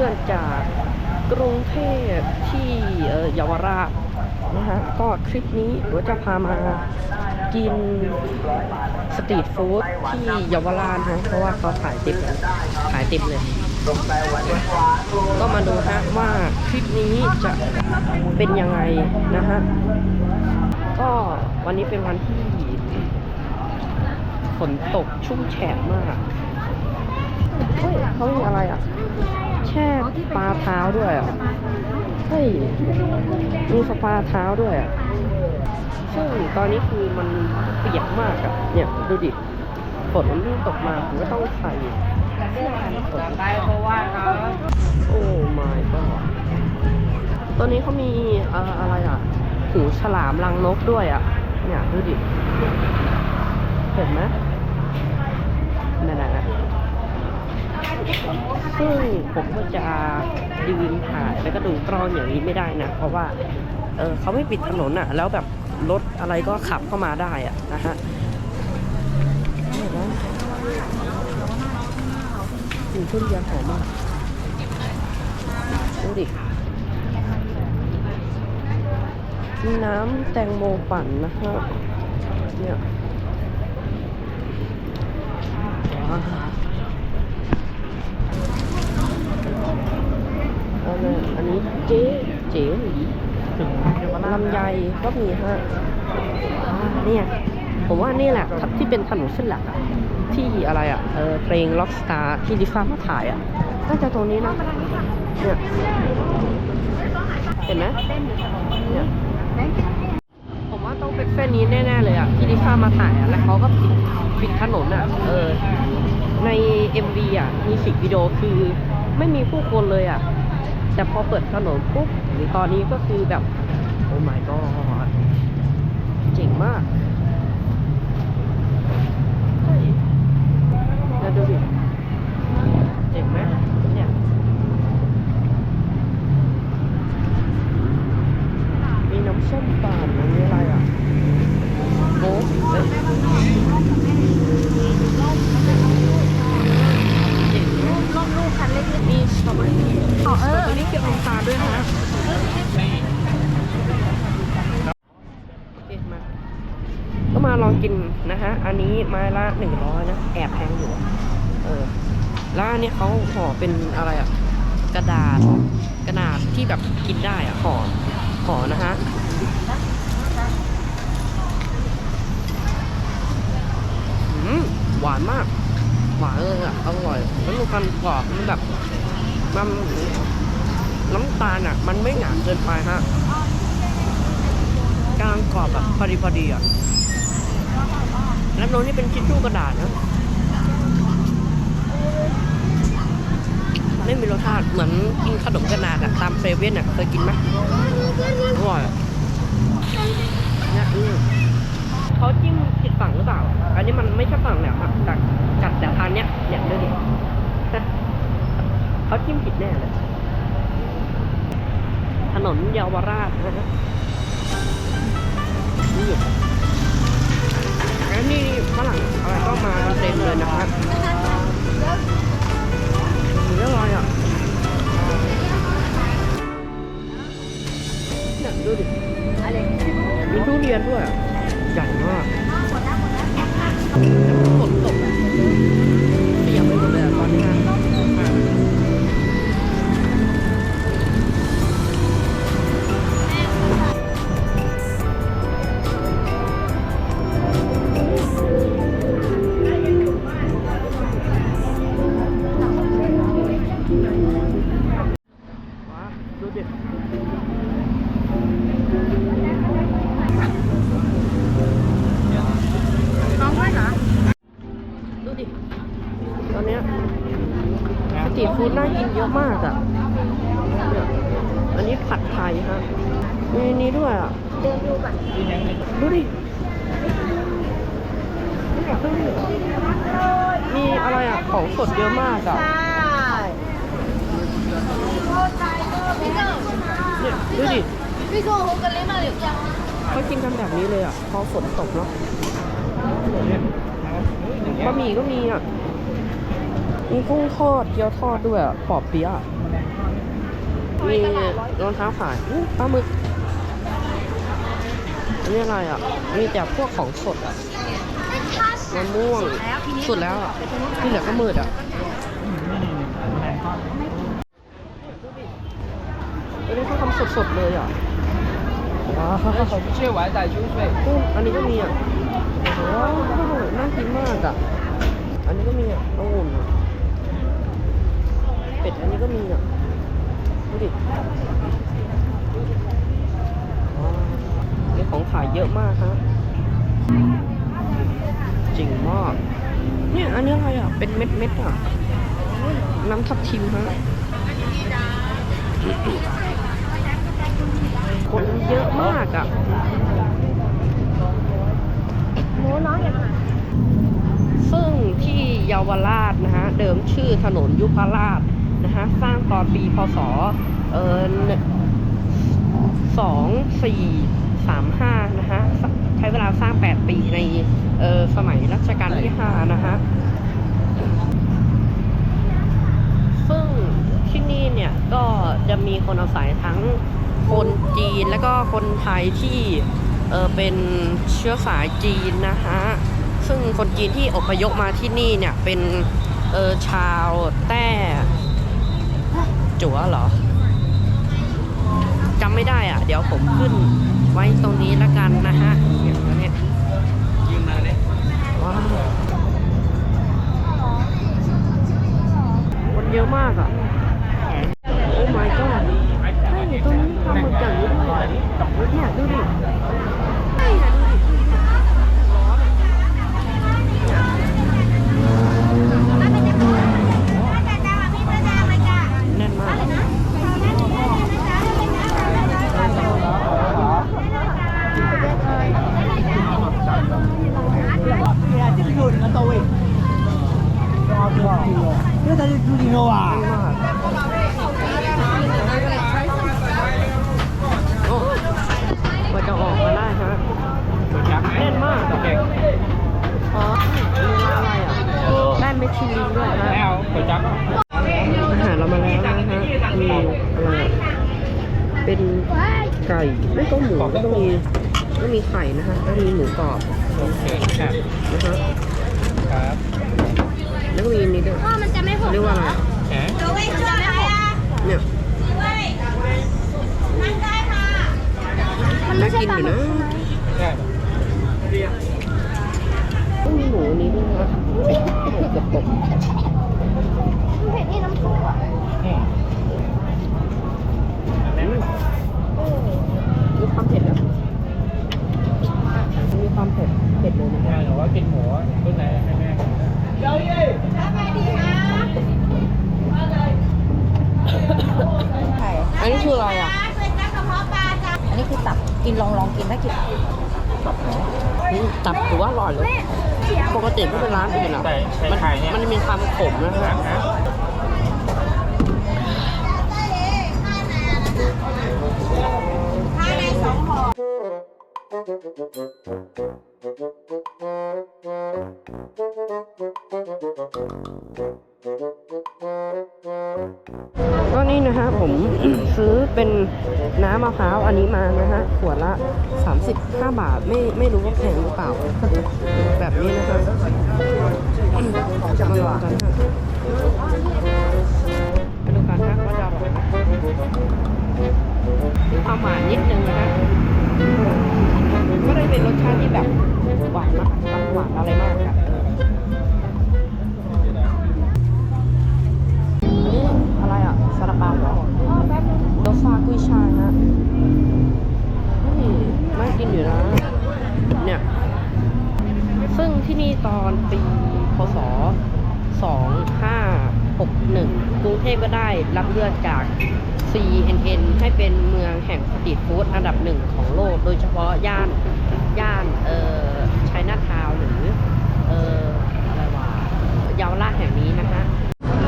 เพื่อนๆจากกรุงเทพที่เยาวราชนะฮะก็คลิปนี้เดี๋ยวจะพามากินสตรีทฟู้ดที่เยาวราชฮะเพราะว่าเขาขายติดเลยขายติดเลย ก็มาดูฮะว่าคลิปนี้จะเป็นยังไงนะฮะก็วันนี้เป็นวันที่ฝนตกชุ่มแฉะมาก เฮ้ยเขามีอะไรอะ แช่ปลาเท้าด้วยอะเฮ้ยมีสปาเท้าด้วยอะซึ่งตอนนี้คือมันเปียกมากอะเนี่ยดูดิฝนมันเพิ่งตกมาผมก็ต้องใส่เสื้อกันฝนไปเพราะว่าเขาโอ้ my god ตัวนี้เขามีเอ่ออะไรอะหูฉลามรังนกด้วยอะเนี่ยดูดิเห็นไหมนั่นแหละ ซึ่งผมก็จะยืนถ่ายแล้วก็ดูกล้องอย่างนี้ไม่ได้นะ เพราะว่าเออเขาไม่ปิดถนนอะ แล้วแบบรถอะไรก็ขับเข้ามาได้อะนะฮะนี่นะกลิ่นทุเรียนหอมมากดูดิน้ำแตงโมปั่นนะฮะเนี่ย ว้าเลยอันนี้ เจ๊เจ๋หลีลำไยก็มีฮะอ่าเนี่ยผมว่านี่แหละทับที่เป็นถนนเส้นหลักอะที่อะไรอะเออเพลง Rockstar ที่ดิฟ้ามาถ่ายอะน่าจะตรงนี้นะเนี่ยเห็นไหมเนี่ยผมว่าต้องเป็นเส้นนี้แน่ๆเลยอะที่ลิซ่ามาถ่ายอะแล้วเขาก็ปิดปิดถนนอะเออใน MV อะมีสิกวิดีโอคือไม่มีผู้คนเลยอะ แต่พอเปิดถนนปุ๊บหรือตอนนี้ก็คือแบบ โอ้ my god เจ๋งมากเฮ้ยแล้วดูดิ เจ๋งไหมเนี่ย มีน้ำส้มปั่นอันนี้อะไรอะโอ้เอ้ยเจ๋งนะ ร่มลูกคันเล็ก มีสตรอเบอรี่ ๆอ๋อเอ สตรอ อ เบอรี่เกี่ยวกับตาลด้วยนะโอเค มาก็มาลองกินนะฮะ อันนี้ไม้ละหนึ่งร้อยนะ แอบแพงอยู่ เออ แล้วอันนี้เขาห่อเป็นอะไรอะกระดาษ กระดาษที่แบบกินได้อะห่อ ห่อนะฮะอืมหวานมาก หวานเลยอะอร่อยแล้วมีความกรอบ มันแบบ มันน้ำตาลอะมันไม่หนาเกินไปฮะ กลางกรอบแบบพอดีพอดีอะแล้วโน้นนี่เป็นทิชชู่กระดาษนะไม่มีรสชาติเหมือนกินขนมกระดาษอะตามเซเว่นอะเคยกินไหมอร่อยอะเนี่ยอืมเขาจิ้มผิดฝั่งหรือเปล่า อันนี้มันไม่ใช่ฝั่งแหลมอะจากจากแต่ทานเนี้ยเนี่ยดูดิเขาจิ้มผิดแน่เลย ถนนเยาวราชนะฮะ นี่แล้วนี่ฝรั่งอะไรก็มากันเต็มเลยนะครับเรื่องอะไรอะเนี่ยดูดิอะไรมีทุเรียนด้วยอะใหญ่มาก ฟู้ดน่ากินเยอะมากอะ อันนี้ผัดไทยฮะ มีนี้ด้วยอะ เดินดูก่อนดูดิมีอะไรอะ ของสดเยอะมากอะเนี่ยดูดิพี่โก้เขากันเล่นมาหรือยังเขากินกันแบบนี้เลยอะ พอฝนตกเนาะบะหมี่ก็มีอะ มีกุ้งทอดเกี๊ยวทอดด้วยอะปอบเปี๊ยะมีรองเท้าขายอุ๊ยปลาหมึกอันนี้อะไรอะ มีแต่พวกของสดอะมะม่วงสุดแล้วอะที่เหลือก็มืดอะอันนี้เขาทำสดๆเลยอะว้าเชื่อไว้แต่ชุ่มเฟยอันนี้ก็มีอะว้าวน่ากินมากอะ อันนี้ก็มีอะองุ่นอะ เป็ดอันนี้ก็มีอะดูดิของขายเยอะมากฮะจริงมาก เนี่ยอันนี้อะไรอะ เป็นเม็ดเม็ดอะ น้ำทับทิมฮะคนเยอะมากอะหมูน้อย่างไรซึ่งที่เยาวราชนะฮะ เดิมชื่อถนนยุพราช นะฮะสร้างตอนปีพศเออสองสี่สามห้านะฮะใช้เวลาสร้าง8ปีในเออสมัยรัชกาลที่5นะฮะซึ่งที่นี่เนี่ยก็จะมีคนอาศัยทั้งคนจีนและก็คนไทยที่เออเป็นเชื้อสายจีนนะฮะซึ่งคนจีนที่อพยพมาที่นี่เนี่ยเป็นเออชาวแต้ จั๋วเหรอจำไม่ได้อะ เดี๋ยวผมขึ้นไว้ตรงนี้ละกันนะฮะเนี่ยตรงเนี้ยยืมมาเลยว้าวคนเยอะมากอะ โอ้ my god เฮ้ยตรงนี้ทำหมึกอย่างนี้ด้วยเนี่ยดูดิเฮ้ยดูดิร้อนแน่นมาก 这才是猪蹄肉啊！ มากโอ้กว่าจะออกมาได้ฮะ แน่นมาก โอเค อ๋อมีอะไรอ่ะ ได้เมชลินด้วยฮะ แล้วก๋วยจั๊บ อาหารเรามาแล้วนะฮะ มีอะไรอะเป็นไก่ไม่ต้องหมูก็ต้องมีก็มีไข่นะฮะแล้วมีหมูกรอบ โอเคครับ นะฮะ ครับ แล้วก็มีอันนี้ด้วยพ่อมันจะไม่หกเรียกว่าอะไรแหมมันจะไม่หกเนี่ยมันน่าไม่ใช่กินปอลายู่หมึนะกใช่ไหมได้ก็มีหมูอันนี้ด้วยนะเกือบตกมันเผ็ดที่น้ำซุปอะ อืมอันนี้ อืมมีความเผ็ดนะมีความเผ็ด เผ็ดเลยนะ แม่หนูว่ากินหมูตัวไหนให้แม่กินนะ อันนี้คืออะไรอะ อันนี้คือตับ กินลองลองกินถ้ากิน อืมตับถือว่าอร่อยเลย ปกติก็เป็น ร้านอื่นอะ ใส่ใส่มันไข่เนี่ย มันจะมีความขมนะฮะนะก็นี่นะฮะผม ซื้อเป็นน้ำมะพร้าวอันนี้มานะฮะขวดละ 35 บาทไม่ไม่รู้ว่าแพงหรือเปล่า แบบนี้นะฮะ จะมาลองกันฮะมาดูกันฮะว่าจะอร่อยมีความหวานนิดนึงนะฮะก็ได้เป็นรสชาติที่แบบหวานมากหวานอะไรมากอะเอออันนี้อะไรอะซาลาเปาหรอโดฟากุยชายฮะเฮ้ยน่ากินอยู่นะเนี่ยซึ่งที่นี่ตอนปี ศ2561 กรุงเทพก็ได้รับเลือกจาก CNN ให้เป็นเมืองแห่งสตรีทฟู้ดอันดับหนึ่งของโลก โดยเฉพาะย่านย่านเอ่อชัยนาทาวน์หรือเอ่ออะไรวะเยาวราชแห่งนี้นะฮะ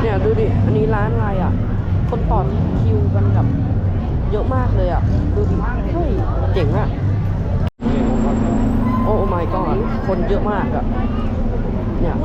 เนี่ยดูดิ อันนี้ร้านอะไรอะ คนต่อคิวกันแบบเยอะมากเลยอะ ดูดิ เฮ้ย เจ๋งอะ โอ้ my god คนเยอะมากอะ เนี่ย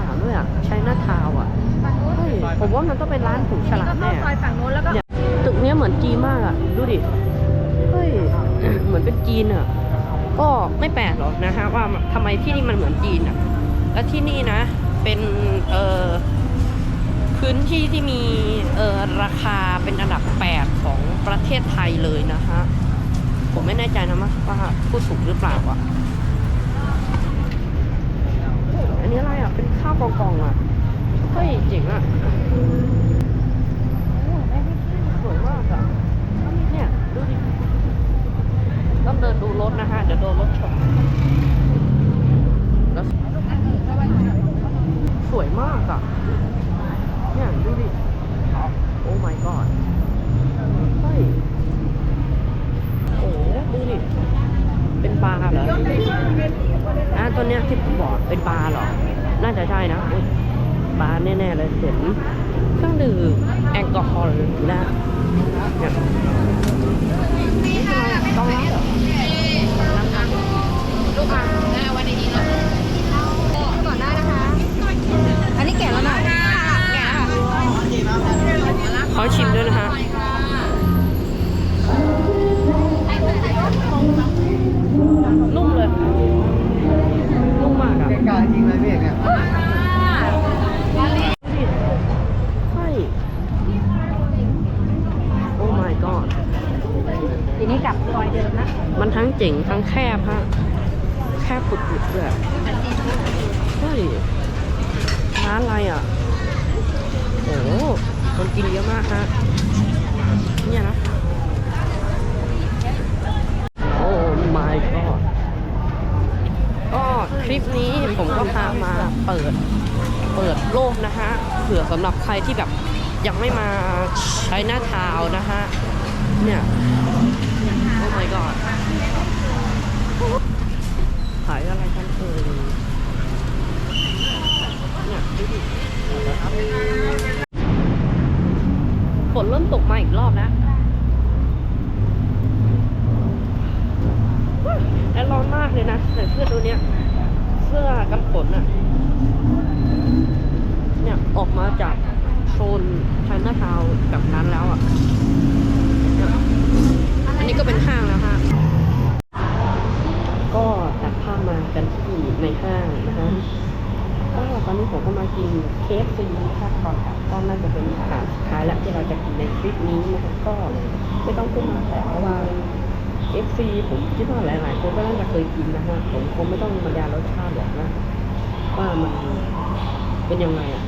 ลามด้วยอะใช้หน้าทาวอะเฮ้ยผมว่ามันต้องเป็นร้านหูฉลามแน่ซอยฝั่งโน้นแล้วก็เนี่ยตึกเนี้ยเหมือนจีนมากอะ ดูดิ เฮ้ย เหมือนเป็นจีนอะ ก็ไม่แปลกหรอกนะฮะว่าทำไมที่นี่มันเหมือนจีนอะ และที่นี่นะ เป็นเอ่อพื้นที่ที่มีเอ่อราคาเป็นอันดับ 8 ของประเทศไทยเลยนะฮะ ผมไม่แน่ใจนะว่าพูดถูกหรือเปล่าอะ อั นี้อะไรอะ เป็นข้าวกองๆอะ เฮ้ยเจ๋งอะสวยมากอะเนี่ยดูดิ ต้องเดินดูรถนะฮะเดี๋ยวโดนรถชนแล้วสวยมากอะ เนี่ยดูดิ โอ้ my god เฮ้ย โอ้ดูดิ เป็นบาร์เหรออะตัวเนี้ย ที่ผมบอกเป็นบาร์เหรอ น่าจะใช่นะอุ๊ยบาร์แน่ๆเลยเห็นเครื่องดื่มแอลกอฮอล์นะเนี่ยนี่คืออะไรอะต้องรับเหรอลูกมาก่อนได้นะคะ อันนี้แก่แล้วนะแก่แล้วค่ะขอชิมด้วยนะฮะนุ่ม เจ๋งทั้งแคบฮะแคบปุดๆเลยเฮ้ยร้านอะไรอะโอ้คนกินเยอะมากฮะเนี่ยนะโอ้ my god ก็คลิปนี้ผมก็พามาเปิดเปิดโลกนะฮะเผื่อสำหรับใครที่แบบยังไม่มาใช้หน้าทาวนะฮะเนี่ย โอ้ my god ายอะไรกันเอ่ยฝนเริ่มตกมาอีกรอบแล้วและร้อนมากเลยนะใส่เสื้อตัวเนี้ย เสื้อกันฝนอะเนี่ยออกมาจากโซนไชน่าทาวน์แบบนั้นแล้วอะเนี่ยอันนี้ก็เป็นห้างแล้วฮะ ก็ตัดภาพมากันที่ในห้างนะฮะก็ตอนนี้ผม กินเคฟซีค่ะก่อนกลับก็น่าจะเป็นอาหารสุดท้ายแล้วที่เราจะกินในทริปนี้นะคะก็ไม่ต้องพูดมากแต่เพราเอฟซีผมคิดว่าหลาย ๆ คนก็น่าจะเคยกินนะฮะผมคงไม่ต้องบรรยายรสชาติหรอกนะว่ามันเป็นยังไงอะ